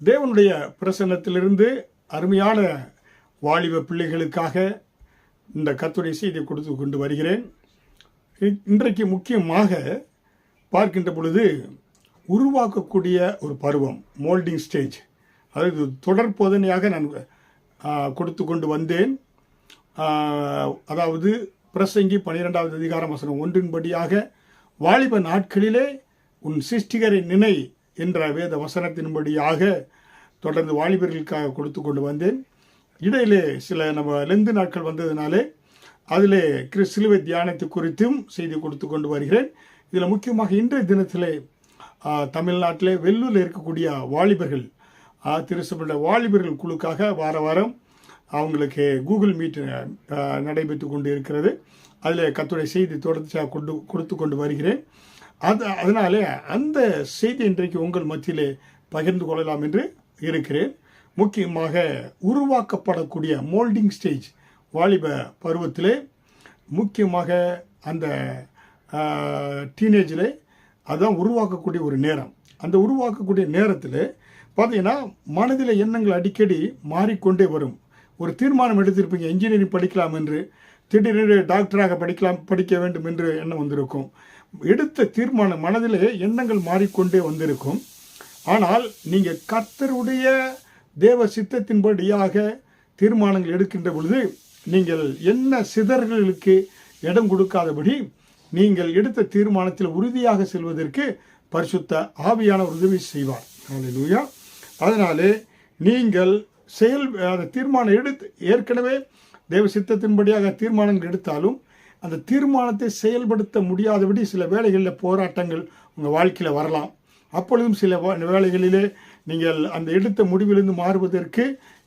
தேவனுடைய பிரசன்னத்திலிருந்து அருமையான வாலிப பிள்ளைகளுக்காக இந்த கத்துடைய செய்தியை கொடுத்து கொண்டு வருகிறேன். இன்றைக்கு முக்கியமாக பார்க்கின்ற பொழுது உருவாக்கக்கூடிய ஒரு பருவம் மோல்டிங் ஸ்டேஜ் அதாவது தொடர் போதனையாக நான் கொடுத்து கொண்டு வந்தேன். அதாவது பிரசங்கி பன்னிரெண்டாவது அதிகாரம் வசனம் ஒன்றின்படியாக வாலிப நாட்களிலே உன் சிருஷ்டிகரை நினை என்ற வேத வசனத்தின்படியாக தொடர்ந்து வாலிபர்களுக்காக கொடுத்து கொண்டு வந்தேன். இடையிலே சில நம்ம லெந்து நாட்கள் வந்ததினாலே அதிலே கிறிஸ்துவை சிலுவை தியானத்தை குறித்தும் செய்தி கொடுத்து கொண்டு வருகிறேன். இதில் முக்கியமாக இன்றைய தினத்திலே தமிழ்நாட்டிலே வெள்ளூரில் இருக்கக்கூடிய வாலிபர்கள் ஆ, வாலிபர்கள் குழுக்காக வார வாரம் அவங்களுக்கு கூகுள் மீட் நடைபெற்று கொண்டு இருக்கிறது அதில் கத்துடைய செய்தி தொடர்ச்சியாக கொண்டு கொடுத்து கொண்டு வருகிறேன். அது அதனாலே அந்த செய்தி இன்றைக்கு உங்கள் மத்தியிலே பகிர்ந்து கொள்ளலாம் என்று இருக்கிறேன். முக்கியமாக உருவாக்கப்படக்கூடிய மோல்டிங் ஸ்டேஜ் வாலிப பருவத்திலே முக்கியமாக அந்த டீனேஜில் அதுதான் உருவாக்கக்கூடிய ஒரு நேரம். அந்த உருவாக்கக்கூடிய நேரத்தில் பார்த்தீங்கன்னா மனதில் எண்ணங்கள் அடிக்கடி மாறிக்கொண்டே வரும். ஒரு தீர்மானம் எடுத்திருப்பீங்க இன்ஜினியரிங் படிக்கலாம் என்று திடீரென்று டாக்டராக படிக்கலாம் படிக்க வேண்டும் என்று எண்ணம் வந்திருக்கும். எடுத்த தீர்மானம் மனதிலே எண்ணங்கள் மாறிக்கொண்டே வந்திருக்கும். ஆனால் நீங்கள் கர்த்தருடைய தேவ சித்தத்தின்படியாக தீர்மானங்கள் எடுக்கின்ற பொழுது நீங்கள் என்ன சிதறல்களுக்கு இடம் கொடுக்காதபடி நீங்கள் எடுத்த தீர்மானத்தில் உறுதியாக செல்வதற்கு பரிசுத்த ஆவியான உதவி செய்வார். லூயா அதனாலே நீங்கள் செயல் அந்த தீர்மானம் எடுத்து ஏற்கனவே தேவ சித்தத்தின்படியாக தீர்மானங்கள் எடுத்தாலும் அந்த தீர்மானத்தை செயல்படுத்த முடியாதபடி சில வேளைகளில் போராட்டங்கள் உங்கள் வாழ்க்கையில் வரலாம். அப்பொழுதும் சில வேலைகளிலே நீங்கள் அந்த எடுத்த முடிவிலிருந்து மாறுவதற்கு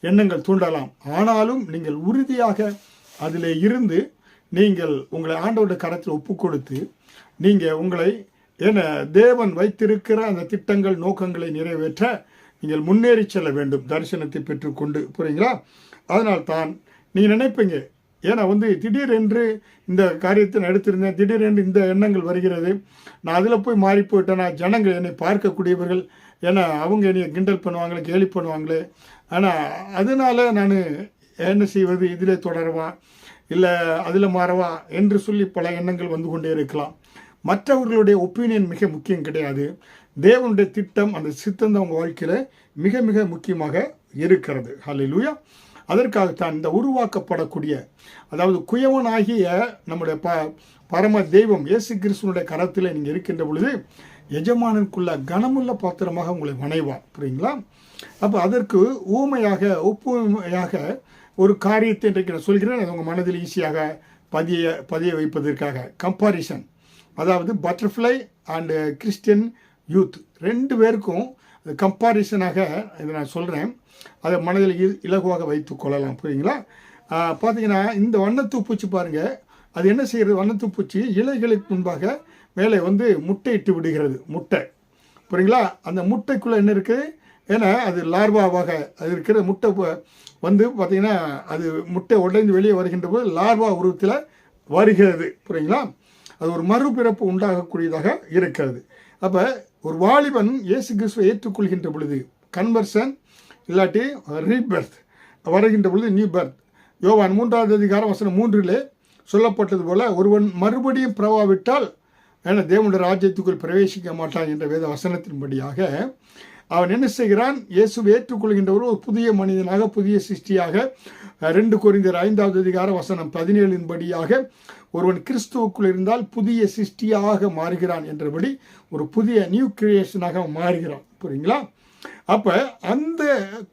எண்ணங்கள் தூண்டலாம். ஆனாலும் நீங்கள் உறுதியாக அதில் இருந்து நீங்கள் உங்களை ஆண்டவருடைய கரத்தில் ஒப்பு கொடுத்து நீங்கள் உங்களை என தேவன் வைத்திருக்கிற அந்த திட்டங்கள் நோக்கங்களை நிறைவேற்ற நீங்கள் முன்னேறி செல்ல வேண்டும். தரிசனத்தை பெற்றுக்கொண்டு புரியுங்களா? அதனால் தான் நீங்கள் நினைப்பீங்க ஏன்னா வந்து திடீரென்று இந்த காரியத்தை நான் எடுத்திருந்தேன் திடீரென்று இந்த எண்ணங்கள் வருகிறது. நான் அதில் போய் மாறி போயிட்டேன்னா ஜனங்கள் என்னை பார்க்கக்கூடியவர்கள். ஏன்னா அவங்க என்னை கிண்டல் பண்ணுவாங்களே கேலி பண்ணுவாங்களே. ஆனால் அதனால நான் என்ன செய்வது? இதிலே தொடரவா? இல்லை அதில் மாறவா? என்று சொல்லி பல எண்ணங்கள் வந்து கொண்டே இருக்கலாம். மற்றவர்களுடைய ஒப்பீனியன் மிக முக்கியம் கிடையாது. தேவனுடைய திட்டம் அந்த சித்தம் வாழ்க்கையில் மிக மிக முக்கியமாக இருக்கிறது. ஹalleluya. அதற்காகத்தான் இந்த உருவாக்கப்படக்கூடிய அதாவது குயவனாகிய நம்முடைய ப பரம தெய்வம் இயேசு கிருஷ்ணனுடைய கரத்தில் நீங்கள் இருக்கின்ற பொழுது எஜமானனுக்குள்ள கனமுள்ள பாத்திரமாக உங்களை வணைவார் புரியுங்களா? அப்போ அதற்கு ஊமையாக ஒப்புமையாக ஒரு காரியத்தை இன்றைக்கு நான் சொல்கிறேன். அது உங்கள் மனதில் ஈஸியாக பதிய பதிய வைப்பதற்காக. கம்பாரிசன் அதாவது பட்டர்ஃப்ளை அண்டு கிறிஸ்டியன் யூத் ரெண்டு பேருக்கும் கம்பாரிசனாக இதை நான் சொல்கிறேன் அதை மனதில் இலகுவாக வைத்து கொள்ளலாம். புரியுங்களா பார்த்தீங்கன்னா இந்த வண்ணத்து பூச்சி பாருங்கள் அது என்ன செய்கிறது? வண்ணத்துப்பூச்சி இலைகளுக்கு முன்பாக மேலே வந்து முட்டையிட்டு விடுகிறது. முட்டை. புரியுங்களா அந்த முட்டைக்குள்ளே என்ன இருக்குது ஏன்னா அது லார்வாவாக அது இருக்கிற முட்டை வந்து பார்த்திங்கன்னா அது முட்டை உடைந்து வெளியே வருகின்ற போது லார்வா உருவத்தில் வருகிறது. புரியுங்களா அது ஒரு மறுபிறப்பு உண்டாகக்கூடியதாக இருக்கிறது. அப்போ ஒரு வாலிபன் இயேசு கிறிஸ்துவை ஏற்றுக்கொள்கின்ற பொழுது கன்வர்சன் இல்லாட்டி ரீபர்த் வருகின்ற பொழுது நியூ பர்த் யோவான் மூன்றாவது அதிகாரம் வசனம் மூன்றிலே சொல்லப்பட்டது போல ஒருவன் மறுபடியும் பிரவாவிட்டால் ஏன்னா தேவனுடைய ராஜ்யத்துக்குள் பிரவேசிக்க மாட்டான் என்ற வேத வசனத்தின்படியாக அவன் என்ன செய்கிறான்? இயேசுவை ஏற்றுக்கொள்கின்றவர் ஒரு புதிய மனிதனாக புதிய சிருஷ்டியாக ரெண்டு குறிந்தர் ஐந்தாவது அதிகார வசனம் பதினேழின்படியாக ஒருவன் கிறிஸ்துவுக்குள் இருந்தால் புதிய சிருஷ்டியாக மாறுகிறான் என்றபடி ஒரு புதிய நியூ கிரியேஷனாக அவன் மாறுகிறான். புரியுங்களா? அப்போ அந்த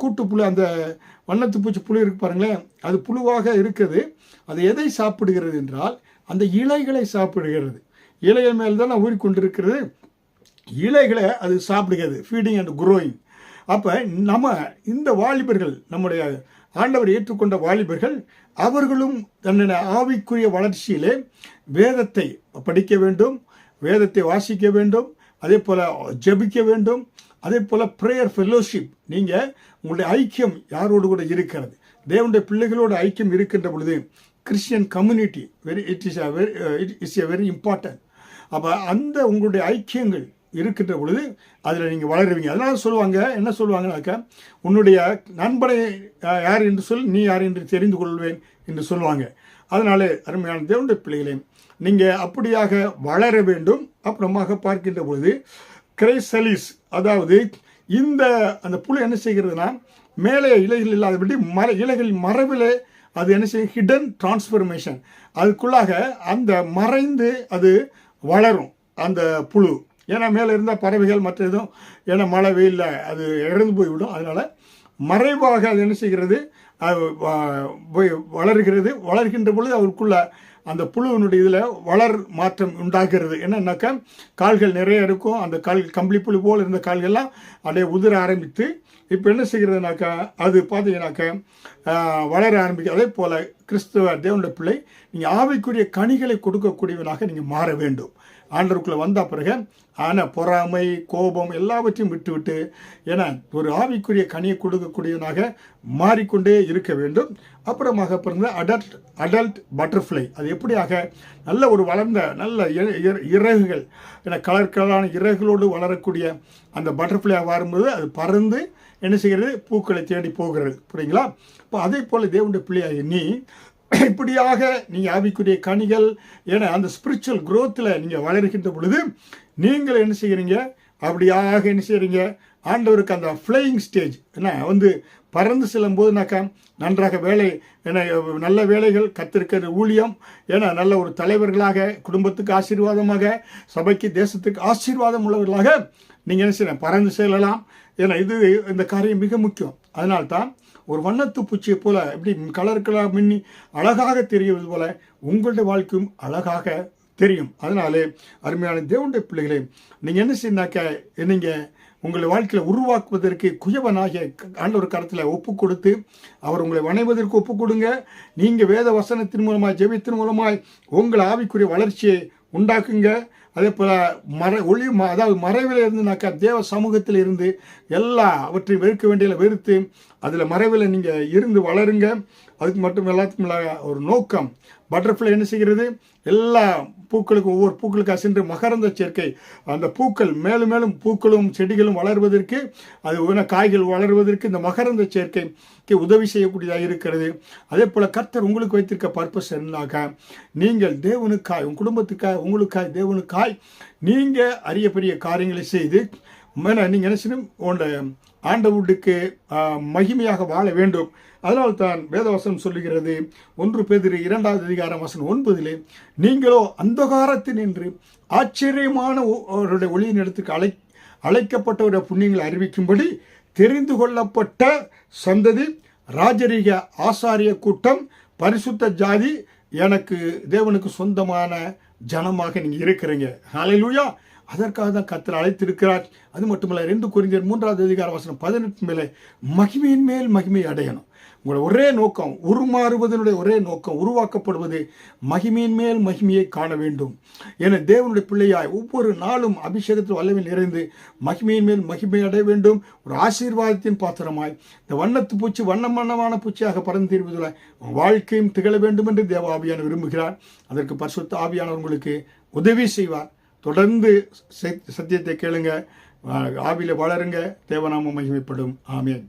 கூட்டுப்புழு அந்த வண்ணத்து பூச்சி புழு இருக்கு பாருங்களேன். அது புழுவாக இருக்குது. அது எதை சாப்பிடுகிறது என்றால் அந்த இலைகளை சாப்பிடுகிறது. இலைகள் மேல் தான் ஊறிக்கொண்டிருக்கிறது இலைகளை அது சாப்பிடுகிறது. ஃபீடிங் அண்ட் குரோயிங் அப்போ நம்ம இந்த வாலிபர்கள் நம்முடைய ஆண்டவர் ஏற்றுக்கொண்ட வாலிபர்கள் அவர்களும் தன்னுடைய ஆவிக்குரிய வளர்ச்சியிலே வேதத்தை படிக்க வேண்டும் வேதத்தை வாசிக்க வேண்டும் அதே போல் ஜெபிக்க வேண்டும். அதே போல் ப்ரேயர் ஃபெல்லோஷிப் நீங்கள் உங்களுடைய ஐக்கியம் யாரோடு கூட இருக்கிறது? தேவனுடைய பிள்ளைகளோட ஐக்கியம் இருக்கின்ற பொழுது Christian community very it is a very it is a very important அப்போ அந்த உங்களுடைய ஐக்கியங்கள் இருக்கின்ற பொழுது அதில் நீங்கள் வளருவீங்க. அதனால் சொல்லுவாங்க என்ன சொல்லுவாங்கனாக்கா உன்னுடைய நண்பனை யார் என்று சொல் நீ யார் என்று தெரிந்து கொள்வேன் என்று சொல்லுவாங்க. அதனாலே அருமையான தேவனுடைய பிள்ளைகளையும் நீங்கள் அப்படியாக வளர வேண்டும். அப்புறமாக பார்க்கின்ற பொழுது கிரைசலிஸ் அதாவது இந்த அந்த புழு என்ன செய்கிறதுனா மேலே இலைகள் இல்லாதபடி மர இலைகள் மரபிலே அது என்ன செய்யும்? ஹிடன் டிரான்ஸ்ஃபர்மேஷன் அதுக்குள்ளாக அந்த மறைந்து அது வளரும் அந்த புழு. ஏன்னா மேலே இருந்தால் பறவைகள் மற்ற எதுவும் ஏன்னா மழை வெயிலில் அது இறந்து போய்விடும். அதனால் மறைவாக அது என்ன செய்கிறது? அது போய் வளர்கிறது. வளர்கின்ற பொழுது அவருக்குள்ள அந்த புழுவினுடைய இதில் வளர் மாற்றம் உண்டாகிறது. என்னன்னாக்கா கால்கள் நிறைய இருக்கும். அந்த கால் கம்பளி புழு போல் இருந்த கால்கள்லாம் அப்படியே உதிர ஆரம்பித்து இப்போ என்ன செய்கிறதுனாக்கா அது பார்த்தீங்கன்னாக்கா வளர ஆரம்பிக்க அதே போல் கிறிஸ்துவ தேவனுடைய பிள்ளை நீங்கள் ஆவிக்குரிய கனிகளை கொடுக்கக்கூடியவனாக நீங்கள் மாற வேண்டும். ஆண்டருக்குள்ளே வந்த பிறகு ஆனால் பொறாமை கோபம் எல்லாவற்றையும் விட்டுவிட்டு ஏன்னா ஒரு ஆவிக்குரிய கனியை கொடுக்கக்கூடியவனாக மாறிக்கொண்டே இருக்க வேண்டும். அப்புறமாக பிறந்த அடல்ட் அடல்ட் பட்டர்ஃப்ளை அது எப்படியாக? நல்ல ஒரு வளர்ந்த நல்ல இறகுகள். ஏன்னா கலர் கலரான இறகுகளோடு வளரக்கூடிய அந்த பட்டர்ஃப்ளை வரும்போது அது பறந்து என்ன செய்கிறது? பூக்களை தேடி போகிறது. புரியுங்களா இப்போ அதே போல் தேவனுடைய பிள்ளையாக நீ இப்படியாக நீங்கள் ஆவிக்குரிய கனிகள் ஏன்னா அந்த ஸ்பிரிச்சுவல் குரோத்தில் நீங்கள் வளர்கின்ற பொழுது நீங்கள் என்ன செய்கிறீங்க? அப்படியாக என்ன செய்கிறீங்க? ஆண்டவருக்கு அந்த ஃப்ளையிங் ஸ்டேஜ் என்ன வந்து பறந்து செல்லும் போதுனாக்கா நன்றாக வேலை என நல்ல வேலைகள் கத்திருக்கிற ஊழியம் ஏன்னா நல்ல ஒரு தலைவர்களாக குடும்பத்துக்கு ஆசீர்வாதமாக சபைக்கு தேசத்துக்கு ஆசீர்வாதம் உள்ளவர்களாக நீங்கள் என்ன செய்யலாம்? பறந்து செல்லலாம். ஏன்னா இது இந்த காரியம் மிக முக்கியம். அதனால்தான் ஒரு வண்ணத்து பூச்சியை போல எப்படி கலர் கலர் மின்னி அழகாக தெரிவது போல உங்களுடைய வாழ்க்கையும் அழகாக தெரியும். அதனாலே அருமையான தேவனுடைய பிள்ளைகளே நீங்கள் என்ன செய்யணாக்க நீங்கள் உங்களை வாழ்க்கையில் உருவாக்குவதற்கு குயவனாகிய ஆண்டவர் கரத்தில் ஒப்பு கொடுத்து அவர் உங்களை வணைவதற்கு ஒப்பு கொடுங்க. நீங்கள் வேத வசனத்தின் மூலமாய் ஜெபத்தின் மூலமாய் உங்கள் ஆவிக்குரிய வளர்ச்சியை உண்டாக்குங்க. அதே போல் மறை ஒளி ம அதாவது மறைவில் இருந்துனாக்கா தேவ சமூகத்தில் இருந்து எல்லா அவற்றையும் வெறுக்க வேண்டியதில் வெறுத்து அதில் மறைவில் நீங்கள் இருந்து வளருங்க. அதுக்கு மட்டும் எல்லாத்துக்கும் ஒரு நோக்கம். பட்டர்ஃப்ளை என்ன செய்கிறது? எல்லா பூக்களுக்கும் ஒவ்வொரு பூக்களுக்காக சென்று மகரந்த சேர்க்கை. அந்த பூக்கள் மேலும் மேலும் பூக்களும் செடிகளும் வளர்வதற்கு அது காய்கள் வளர்வதற்கு இந்த மகரந்த சேர்க்கைக்கு உதவி செய்யக்கூடியதாக இருக்கிறது. அதே போல் கர்த்தர் உங்களுக்கு வைத்திருக்க பர்பஸ் என்னாக நீங்கள் தேவனுக்காய் உங்கள் குடும்பத்துக்காய் உங்களுக்காய் தேவனுக்காய் நீங்கள் அரிய பெரிய காரியங்களை செய்து மேலே நீங்கள் நினைச்சினும் செய்யணும் உங்களோட ஆண்டவுட்டுக்கு மகிமையாக வாழ வேண்டும். அதனால் தான் வேதவசனம் சொல்லுகிறது ஒன்று பேதிரி இரண்டாவது அதிகாரம் வசனம் ஒன்பதிலே நீங்களோ அந்தகாரத்தில் நின்று ஆச்சரியமான ஒ- அவருடைய ஒளியின் இடத்துக்கு அழை அழைக்கப்பட்டவருடைய புண்ணியங்களை அறிவிக்கும்படி தெரிந்து கொள்ளப்பட்ட சந்ததி ராஜரீக ஆசாரிய கூட்டம் பரிசுத்த ஜாதி எனக்கு தேவனுக்கு சொந்தமான ஜனமாக நீங்கள் இருக்கிறீங்க. ஹalleluya. அதற்காக தான் கத்தர் அழைத்திருக்கிறார். அது மட்டுமல்ல ரெண்டு குறிஞர் மூன்றாவது அதிகார வசனம் பதினெட்டு மேலே மகிமையின் மேல் மகிமை அடையணும். உங்களோட ஒரே நோக்கம் உருமாறுவதனுடைய ஒரே நோக்கம் உருவாக்கப்படுவது மகிமையின் மேல் மகிமையை காண வேண்டும். என தேவனுடைய பிள்ளையாய் ஒவ்வொரு நாளும் அபிஷேகத்தில் வல்லவில் நிறைந்து மகிமையின் மேல் மகிமை அடைய வேண்டும். ஒரு ஆசீர்வாதத்தின் பாத்திரமாய் இந்த வண்ணத்து பூச்சி வண்ணம் வண்ணமான பூச்சியாக பறந்து தீர்வதில் வாழ்க்கையும் திகழ வேண்டும் என்று தேவ ஆவியானவர் விரும்புகிறார். அதற்கு பரிசுத்த ஆவியானவர் உங்களுக்கு உதவி செய்வார். தொடர்ந்து சத்தியத்தை கேளுங்க ஆவியில் வளருங்க தேவநாமம் மகிமைப்படும். ஆமேன்.